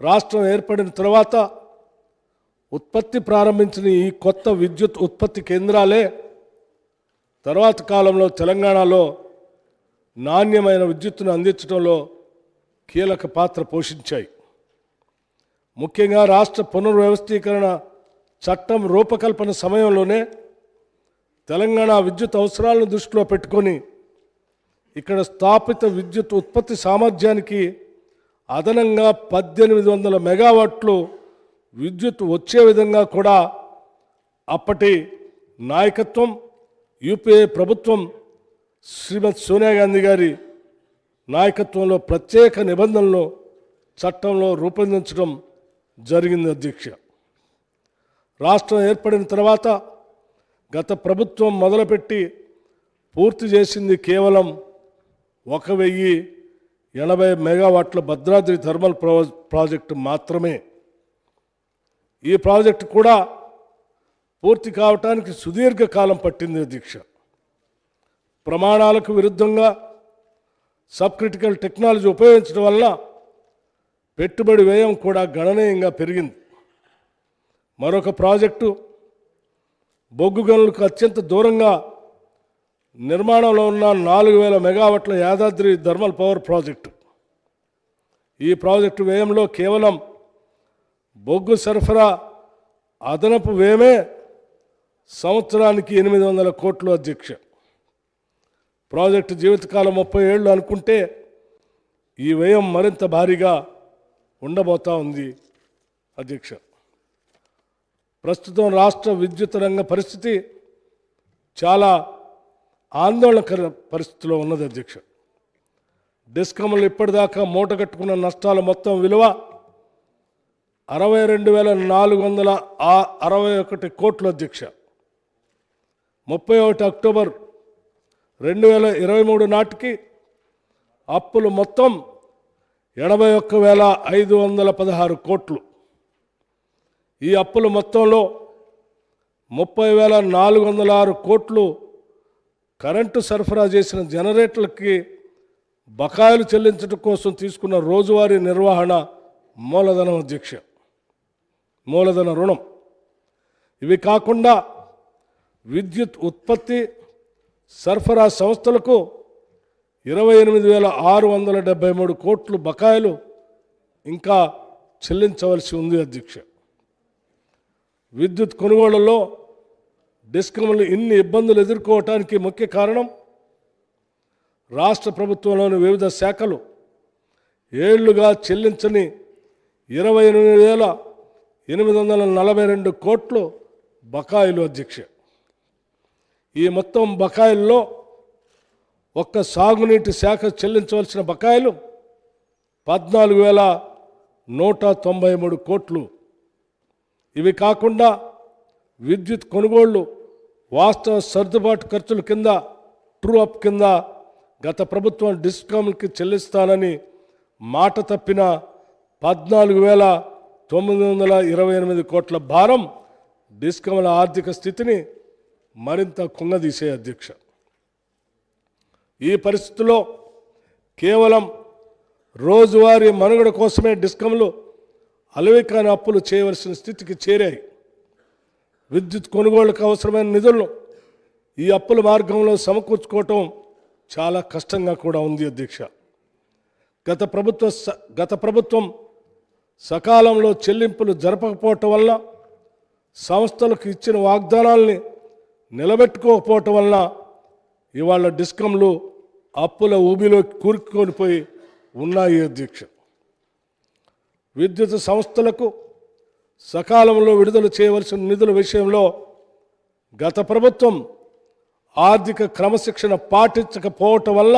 రాష్ట్రం ఏర్పడిన తర్వాత ఉత్పత్తి ప్రారంభించిన ఈ కొత్త విద్యుత్ ఉత్పత్తి కేంద్రాలే తర్వాత కాలంలో తెలంగాణలో నాణ్యమైన విద్యుత్తును అందించడంలో కీలక పాత్ర పోషించాయి. ముఖ్యంగా రాష్ట్ర పునర్వ్యవస్థీకరణ చట్టం రూపకల్పన సమయంలోనే తెలంగాణ విద్యుత్ అవసరాలను దృష్టిలో పెట్టుకొని ఇక్కడ స్థాపిత విద్యుత్ ఉత్పత్తి సామర్థ్యానికి అదనంగా పద్దెనిమిది వందల మెగావాట్లు విద్యుత్ వచ్చే విధంగా కూడా అప్పటి నాయకత్వం యూపీఏ ప్రభుత్వం శ్రీమతి సోనియా గాంధీ గారి నాయకత్వంలో ప్రత్యేక నిబంధనలు చట్టంలో రూపొందించడం జరిగింది అధ్యక్ష. రాష్ట్రం ఏర్పడిన తర్వాత గత ప్రభుత్వం మొదలుపెట్టి పూర్తి చేసింది కేవలం ఒక వెయ్యి ఎనభై మెగావాట్ల భద్రాద్రి థర్మల్ ప్రాజెక్టు మాత్రమే. ఈ ప్రాజెక్టు కూడా పూర్తి కావటానికి సుదీర్ఘకాలం పట్టింది దీక్ష. ప్రమాణాలకు విరుద్ధంగా సబ్ క్రిటికల్ టెక్నాలజీ ఉపయోగించడం వల్ల పెట్టుబడి వ్యయం కూడా గణనీయంగా పెరిగింది. మరొక ప్రాజెక్టు బొగ్గు గనులకు అత్యంత దూరంగా నిర్మాణంలో ఉన్న నాలుగు వేల మెగావాట్ల యాదాద్రి థర్మల్ పవర్ ప్రాజెక్టు. ఈ ప్రాజెక్టు వ్యయంలో కేవలం బొగ్గు సరఫరా అదనపు వ్యయమే సంవత్సరానికి ఎనిమిది వందల కోట్లు అధ్యక్ష. ప్రాజెక్టు జీవితకాలం ముప్పై ఏళ్ళు అనుకుంటే ఈ వ్యయం మరింత భారీగా ఉండబోతా ఉంది అధ్యక్ష. ప్రస్తుతం రాష్ట్ర విద్యుత్ రంగ పరిస్థితి చాలా ఆందోళనకర పరిస్థితిలో ఉన్నది అధ్యక్ష. డిస్కమ్లు ఇప్పటిదాకా మూట కట్టుకున్న నష్టాల మొత్తం విలువ అరవై రెండు వేల నాలుగు వందల అరవై ఒకటి కోట్ల అధ్యక్ష ముప్పై ఒకటి అక్టోబర్ రెండు వేల ఇరవై మూడు నాటికి అప్పులు మొత్తం ఎనభై ఒక్క వేల ఐదు వందల పదహారు కోట్లు. ఈ అప్పుల మొత్తంలో ముప్పై వేల నాలుగు వందల ఆరు కోట్లు కరెంటు సరఫరా చేసిన జనరేటర్లకి బకాయిలు చెల్లించడం కోసం తీసుకున్న రోజువారీ నిర్వహణ మూలధనం అధ్యక్ష మూలధన రుణం. ఇవి కాకుండా విద్యుత్ ఉత్పత్తి సరఫరా సంస్థలకు ఇరవై ఎనిమిది వేల ఆరు వందల డెబ్బై మూడు కోట్లు బకాయిలు ఇంకా చెల్లించవలసి ఉంది అధ్యక్ష. విద్యుత్ కొనుగోళ్ళలో డిస్కమ్లు ఇన్ని ఇబ్బందులు ఎదుర్కోవటానికి ముఖ్య కారణం రాష్ట్ర ప్రభుత్వంలోని వివిధ శాఖలు ఏళ్ళుగా చెల్లించని ఇరవై ఎనిమిది వేల ఎనిమిది వందల నలభై రెండు కోట్లు బకాయిలు అధ్యక్ష. ఈ మొత్తం బకాయిల్లో ఒక్క సాగునీటి శాఖ చెల్లించవలసిన బకాయిలు పద్నాలుగు వేల నూట తొంభై మూడు కోట్లు. ఇవి కాకుండా విద్యుత్ కొనుగోళ్ళు వాస్తవ సర్దుబాటు ఖర్చుల కింద ట్రూ అప్ కింద గత ప్రభుత్వం డిస్కామ్కి చెల్లిస్తానని మాట తప్పిన పద్నాలుగు వేల తొమ్మిది వందల ఇరవై ఎనిమిది కోట్ల భారం డిస్కమ్ల ఆర్థిక స్థితిని మరింత కుంగదీసే అధ్యక్ష. ఈ పరిస్థితుల్లో కేవలం రోజువారీ మనుగడ కోసమే డిస్కంలు అలవికాని అప్పులు చేయవలసిన స్థితికి చేరాయి. విద్యుత్ కొనుగోళ్ళకు అవసరమైన నిధులను ఈ అప్పుల మార్గంలో సమకూర్చుకోవటం చాలా కష్టంగా కూడా ఉంది అధ్యక్ష. గత ప్రభుత్వ స- గత ప్రభుత్వం సకాలంలో చెల్లింపులు జరపకపోవటం వల్ల సంస్థలకు ఇచ్చిన వాగ్దానాల్ని నిలబెట్టుకోకపోవటం వల్ల ఇవాళ డిస్కంలు అప్పుల ఊబిలో కూరుకొని పోయి ఉన్నాయి అధ్యక్ష. విద్యుత్ సంస్థలకు సకాలంలో విడుదల చేయవలసిన నిధుల విషయంలో గత ప్రభుత్వం ఆర్థిక క్రమశిక్షణ పాటించకపోవటం వల్ల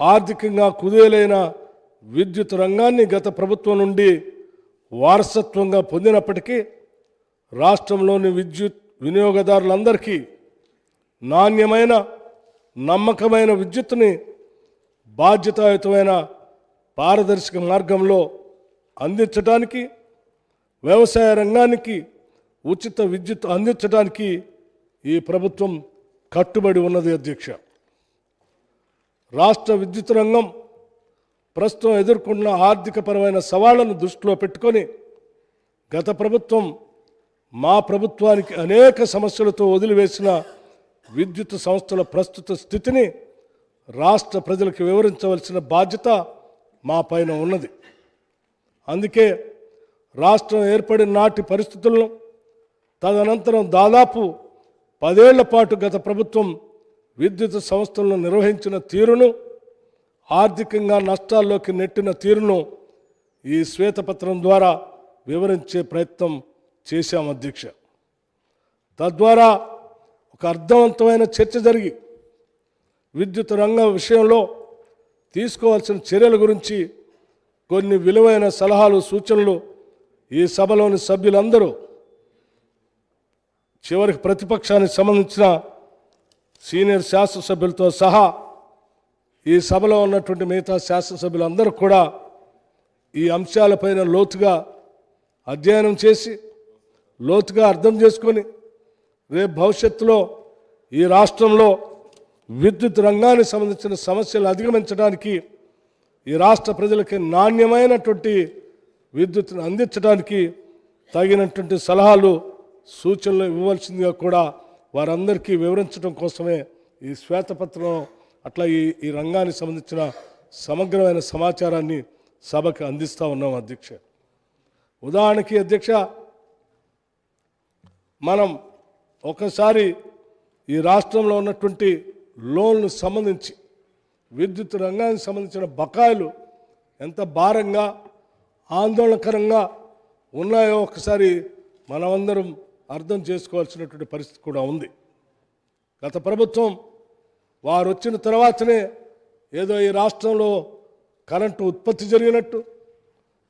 ఆర్థికంగా కుదేలైన విద్యుత్ రంగాన్ని గత ప్రభుత్వం నుండి వారసత్వంగా పొందినప్పటికీ రాష్ట్రంలోని విద్యుత్ వినియోగదారులందరికీ నాణ్యమైన నమ్మకమైన విద్యుత్తుని బాధ్యతాయుతమైన పారదర్శక మార్గంలో అందించడానికి వ్యవసాయ రంగానికి ఉచిత విద్యుత్ అందించడానికి ఈ ప్రభుత్వం కట్టుబడి ఉన్నది అధ్యక్ష. రాష్ట్ర విద్యుత్ రంగం ప్రస్తుతం ఎదుర్కొన్న ఆర్థికపరమైన సవాళ్ళను దృష్టిలో పెట్టుకొని గత ప్రభుత్వం మా ప్రభుత్వానికి అనేక సమస్యలతో వదిలివేసిన విద్యుత్ సంస్థల ప్రస్తుత స్థితిని రాష్ట్ర ప్రజలకు వివరించవలసిన బాధ్యత మా పైన ఉన్నది. అందుకే రాష్ట్రం ఏర్పడిన నాటి పరిస్థితులను తదనంతరం దాదాపు పదేళ్ళ పాటు గత ప్రభుత్వం విద్యుత్ సంస్థలను నిర్వహించిన తీరును ఆర్థికంగా నష్టాల్లోకి నెట్టిన తీరును ఈ శ్వేతపత్రం ద్వారా వివరించే ప్రయత్నం చేశాం అధ్యక్ష. తద్వారా ఒక అర్థవంతమైన చర్చ జరిగి విద్యుత్ రంగం విషయంలో తీసుకోవాల్సిన చర్యల గురించి కొన్ని విలువైన సలహాలు సూచనలు ఈ సభలోని సభ్యులందరూ చివరికి ప్రతిపక్షానికి సంబంధించిన సీనియర్ శాసనసభ్యులతో సహా ఈ సభలో ఉన్నటువంటి మిగతా శాసనసభ్యులందరూ కూడా ఈ అంశాలపైన లోతుగా అధ్యయనం చేసి లోతుగా అర్థం చేసుకొని రేపు భవిష్యత్తులో ఈ రాష్ట్రంలో విద్యుత్ రంగానికి సంబంధించిన సమస్యలు అధిగమించడానికి ఈ రాష్ట్ర ప్రజలకి నాణ్యమైనటువంటి విద్యుత్ను అందించడానికి తగినటువంటి సలహాలు సూచనలు ఇవ్వవలసిందిగా కూడా వారందరికీ వివరించడం కోసమే ఈ శ్వేతపత్రం అట్లా ఈ ఈ రంగానికి సంబంధించిన సమగ్రమైన సమాచారాన్ని సభకు అందిస్తూ ఉన్నాం అధ్యక్ష. ఉదాహరణకి అధ్యక్ష మనం ఒకసారి ఈ రాష్ట్రంలో ఉన్నటువంటి లోన్లు సంబంధించి విద్యుత్ రంగానికి సంబంధించిన బకాయిలు ఎంత భారంగా ఆందోళనకరంగా ఉన్నాయో ఒకసారి మనమందరం అర్థం చేసుకోవాల్సినటువంటి పరిస్థితి కూడా ఉంది. గత ప్రభుత్వం వారు వచ్చిన తర్వాతనే ఏదో ఈ రాష్ట్రంలో కరెంటు ఉత్పత్తి జరిగినట్టు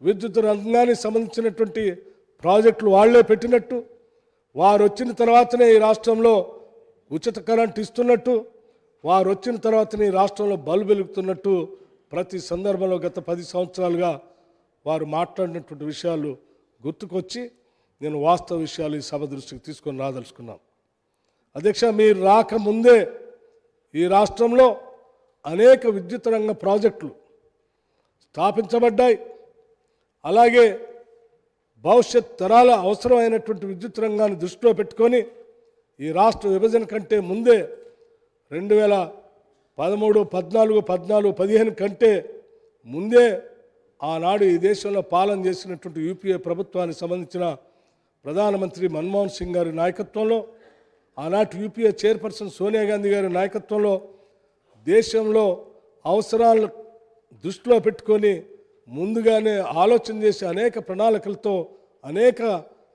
విద్యుత్ రంగానికి సంబంధించినటువంటి ప్రాజెక్టులు వాళ్ళే పెట్టినట్టు వారు వచ్చిన తర్వాతనే ఈ రాష్ట్రంలో ఉచిత కరెంట్ ఇస్తున్నట్టు వారు వచ్చిన తర్వాతనే ఈ రాష్ట్రంలో బల్బు వెలుగుతున్నట్టు ప్రతి సందర్భంలో గత పది సంవత్సరాలుగా వారు మాట్లాడినటువంటి విషయాలు గుర్తుకొచ్చి నేను వాస్తవ విషయాలు ఈ సభ దృష్టికి తీసుకొని రాదలుచుకున్నాను. అధ్యక్ష మీరు రాకముందే ఈ రాష్ట్రంలో అనేక విద్యుత్ రంగ ప్రాజెక్టులు స్థాపించబడ్డాయి. అలాగే భవిష్యత్ తరాల అవసరమైనటువంటి విద్యుత్ రంగాన్ని దృష్టిలో పెట్టుకొని ఈ రాష్ట్ర విభజన కంటే ముందే రెండు వేల పదమూడు పద్నాలుగు పద్నాలుగు పదిహేను కంటే ముందే ఆనాడు ఈ దేశంలో పాలన చేసినటువంటి యూపీఏ ప్రభుత్వానికి సంబంధించిన ప్రధానమంత్రి మన్మోహన్ సింగ్ గారి నాయకత్వంలో ఆనాటి యూపీఏ చైర్పర్సన్ సోనియా గాంధీ గారి నాయకత్వంలో దేశంలో అవసరాలను దృష్టిలో పెట్టుకొని ముందుగానే ఆలోచన చేసి అనేక ప్రణాళికలతో అనేక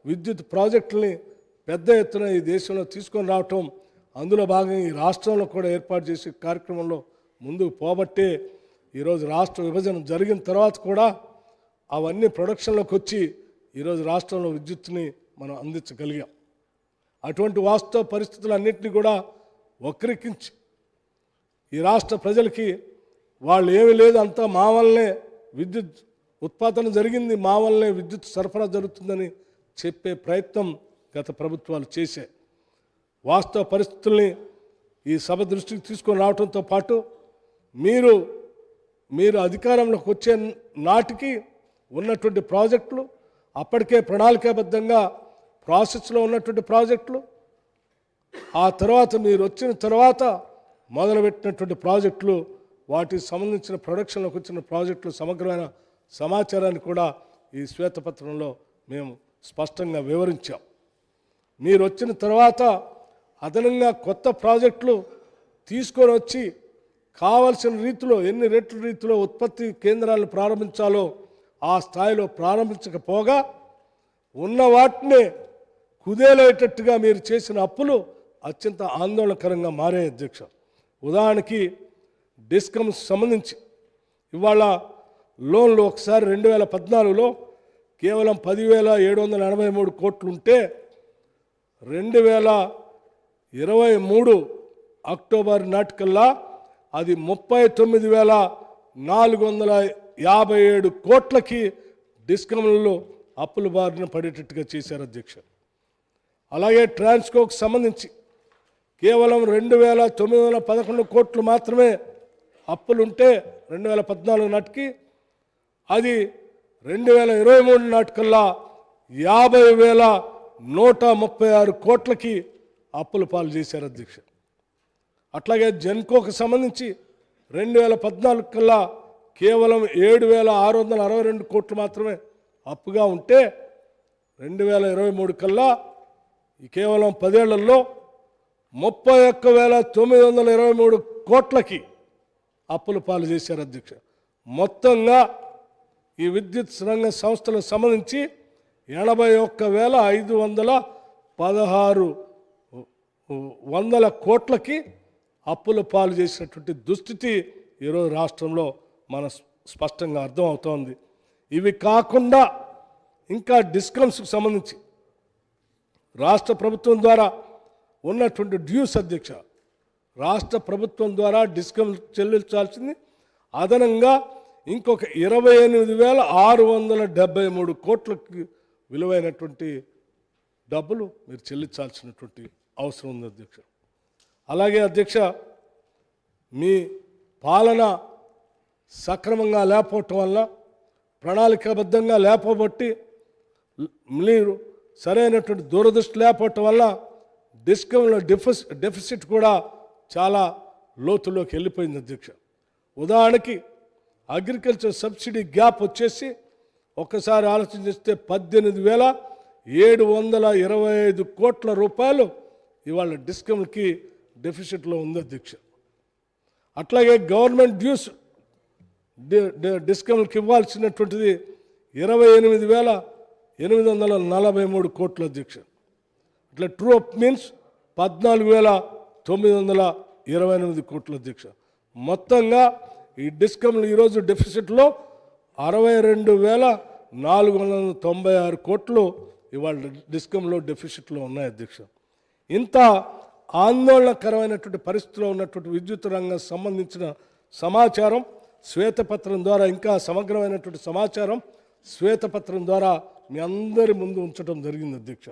విద్యుత్ ప్రాజెక్టుల్ని పెద్ద ఎత్తున ఈ దేశంలో తీసుకొని రావటం అందులో భాగంగా ఈ రాష్ట్రంలో కూడా ఏర్పాటు చేసే కార్యక్రమంలో ముందుకు పోబట్టే ఈరోజు రాష్ట్ర విభజన జరిగిన తర్వాత కూడా అవన్నీ ప్రొడక్షన్లోకి వచ్చి ఈరోజు రాష్ట్రంలో విద్యుత్తుని మనం అందించగలిగాం. అటువంటి వాస్తవ పరిస్థితులన్నింటినీ కూడా వక్రీకించి ఈ రాష్ట్ర ప్రజలకి వాళ్ళు ఏమీ లేదు అంతా మా వల్లనే విద్యుత్ ఉత్పాదన జరిగింది మా వల్లనే విద్యుత్ సరఫరా జరుగుతుందని చెప్పే ప్రయత్నం గత ప్రభుత్వాలు చేశాయి. వాస్తవ పరిస్థితుల్ని ఈ సభ దృష్టికి తీసుకొని రావడంతో పాటు మీరు మీరు అధికారంలోకి వచ్చే నాటికి ఉన్నటువంటి ప్రాజెక్టులు అప్పటికే ప్రణాళికాబద్ధంగా ప్రాసెస్లో ఉన్నటువంటి ప్రాజెక్టులు. ఆ తర్వాత మీరు వచ్చిన తర్వాత మొదలుపెట్టినటువంటి ప్రాజెక్టులు వాటికి సంబంధించిన ప్రొడక్షన్లోకి వచ్చిన ప్రాజెక్టులు సమగ్రమైన సమాచారాన్ని కూడా ఈ శ్వేతపత్రంలో మేము స్పష్టంగా వివరించాం. మీరు వచ్చిన తర్వాత అదనంగా కొత్త ప్రాజెక్టులు తీసుకొని వచ్చి కావలసిన రీతిలో ఎన్ని రెట్ల రీతిలో ఉత్పత్తి కేంద్రాలను ప్రారంభించాలో ఆ స్థాయిలో ప్రారంభించకపోగా ఉన్న వాటినే కుదేలేటట్టుగా మీరు చేసిన అప్పులు అత్యంత ఆందోళనకరంగా మారే అధ్యక్ష. ఉదాహరణకి డిస్కమ్స్ సంబంధించి ఇవాళ లోన్లు ఒకసారి రెండు వేల పద్నాలుగులో కేవలం పదివేల ఏడు వందల ఎనభై మూడు కోట్లు ఉంటే రెండు వేల ఇరవై మూడు అక్టోబర్ నాటికల్లా అది ముప్పై తొమ్మిది వేల నాలుగు వందల యాభై ఏడు కోట్లకి డిస్కమ్లలో అప్పుల బారిన పడేటట్టుగా చేశారు అధ్యక్ష. అలాగే ట్రాన్స్కోకు సంబంధించి కేవలం రెండు వేల తొమ్మిది వందల పదకొండు కోట్లు మాత్రమే అప్పులుంటే రెండు వేల పద్నాలుగు నాటికి అది రెండు వేల ఇరవై మూడు నాటికల్లా యాభై వేల నూట ముప్పై ఆరు కోట్లకి అప్పులు పాలు చేశారు అధ్యక్ష. అట్లాగే జెన్కోకు సంబంధించి రెండు వేల పద్నాలుగు కల్లా కేవలం ఏడు వేల ఆరు వందల అరవై రెండు కోట్లు మాత్రమే అప్పుగా ఉంటే రెండు వేల ఇరవై మూడు కల్లా కేవలం పదేళ్ళలో ముప్పై ఒక్క వేల తొమ్మిది వందల ఇరవై మూడు కోట్లకి అప్పులు పాలు చేశారు అధ్యక్ష. మొత్తంగా ఈ విద్యుత్ రంగ సంస్థలకు సంబంధించి ఎనభై ఒక్క వేల ఐదు వందల పదహారు వందల కోట్లకి అప్పుల పాలు చేసినటువంటి దుస్థితి ఈరోజు రాష్ట్రంలో మన స్పష్టంగా అర్థం అవుతోంది ఇవి కాకుండా ఇంకా డిస్కమ్స్కి సంబంధించి రాష్ట్ర ప్రభుత్వం ద్వారా ఉన్నటువంటి డ్యూస్ అధ్యక్ష రాష్ట్ర ప్రభుత్వం ద్వారా డిస్కమ్ చెల్లించాల్సింది. అదనంగా ఇంకొక ఇరవై ఎనిమిది వేల ఆరు వందల డెబ్బై మూడు కోట్లకి విలువైనటువంటి డబ్బులు మీరు చెల్లించాల్సినటువంటి అవసరం ఉంది అధ్యక్ష. అలాగే అధ్యక్ష మీ పాలన సక్రమంగా లేకపోవటం వల్ల ప్రణాళికాబద్ధంగా లేపబట్టి మీరు సరైనటువంటి దూరదృష్టి లేకపోవటం వల్ల డిస్కంలో డెఫిస్ డెఫిసిట్ కూడా చాలా లోతులోకి వెళ్ళిపోయింది అధ్యక్ష. ఉదాహరణకి అగ్రికల్చర్ సబ్సిడీ గ్యాప్ వచ్చేసి ఒక్కసారి ఆలోచన చేస్తే పద్దెనిమిది వేల ఏడు వందల ఇరవై ఐదు కోట్ల రూపాయలు ఇవాళ డిస్కంకి డెఫిసిట్లో ఉంది అధ్యక్ష. అట్లాగే గవర్నమెంట్ డ్యూస్ డిస్కౌంట్కి ఇవ్వాల్సినటువంటిది ఇరవై ఎనిమిది వేల ఎనిమిది వందల నలభై మూడు కోట్ల అధ్యక్ష ఇట్లా ట్రూ అప్ మీన్స్ పద్నాలుగు వేల తొమ్మిది వందల ఇరవై ఎనిమిది కోట్ల అధ్యక్ష మొత్తంగా ఈ డిస్కమ్లు ఈరోజు డెఫిసిట్లో అరవై రెండు వేల నాలుగు వందల తొంభై ఆరు కోట్లు ఇవాళ డిస్కంలో డెఫిసిట్లో ఉన్నాయి అధ్యక్ష ఇంత ఆందోళనకరమైనటువంటి పరిస్థితిలో ఉన్నటువంటి విద్యుత్ రంగం సంబంధించిన సమాచారం శ్వేతపత్రం ద్వారా ఇంకా సమగ్రమైనటువంటి సమాచారం శ్వేతపత్రం ద్వారా మీ అందరి ముందు ఉంచడం జరిగింది అధ్యక్ష.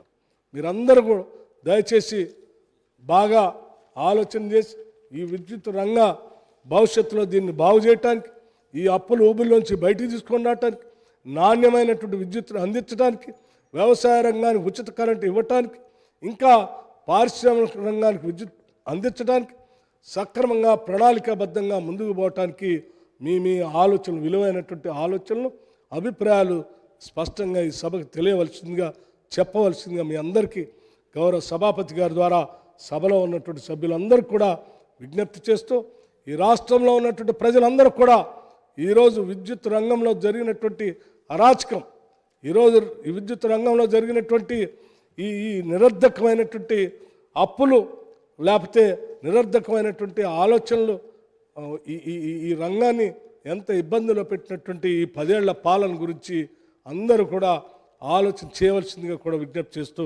మీరందరూ కూడా దయచేసి బాగా ఆలోచన చేసి ఈ విద్యుత్ రంగ భవిష్యత్తులో దీన్ని బాగు చేయటానికి ఈ అప్పులు ఊబిలోంచి బయటికి తీసుకొని రావటానికి నాణ్యమైనటువంటి విద్యుత్తును అందించడానికి వ్యవసాయ రంగానికి ఉచిత కరెంటు ఇవ్వటానికి ఇంకా పారిశ్రామిక రంగానికి విద్యుత్ అందించడానికి సక్రమంగా ప్రణాళికాబద్ధంగా ముందుకు పోవటానికి మీ మీ ఆలోచనలు విలువైనటువంటి ఆలోచనలు అభిప్రాయాలు స్పష్టంగా ఈ సభకు తెలియవలసిందిగా చెప్పవలసిందిగా మీ అందరికీ గౌరవ సభాపతి గారి ద్వారా సభలో ఉన్నటువంటి సభ్యులందరికీ కూడా విజ్ఞప్తి చేస్తూ ఈ రాష్ట్రంలో ఉన్నటువంటి ప్రజలందరూ కూడా ఈరోజు విద్యుత్ రంగంలో జరిగినటువంటి అరాచకం ఈరోజు ఈ విద్యుత్ రంగంలో జరిగినటువంటి ఈ ఈ నిరర్ధకమైనటువంటి అప్పులు లేకపోతే నిరర్ధకమైనటువంటి ఆలోచనలు ఈ- ఈ రంగాన్ని ఎంత ఇబ్బందులో పెట్టినటువంటి ఈ పదేళ్ళ పాలన గురించి అందరూ కూడా ఆలోచన చేయవలసిందిగా కూడా విజ్ఞప్తి చేస్తూ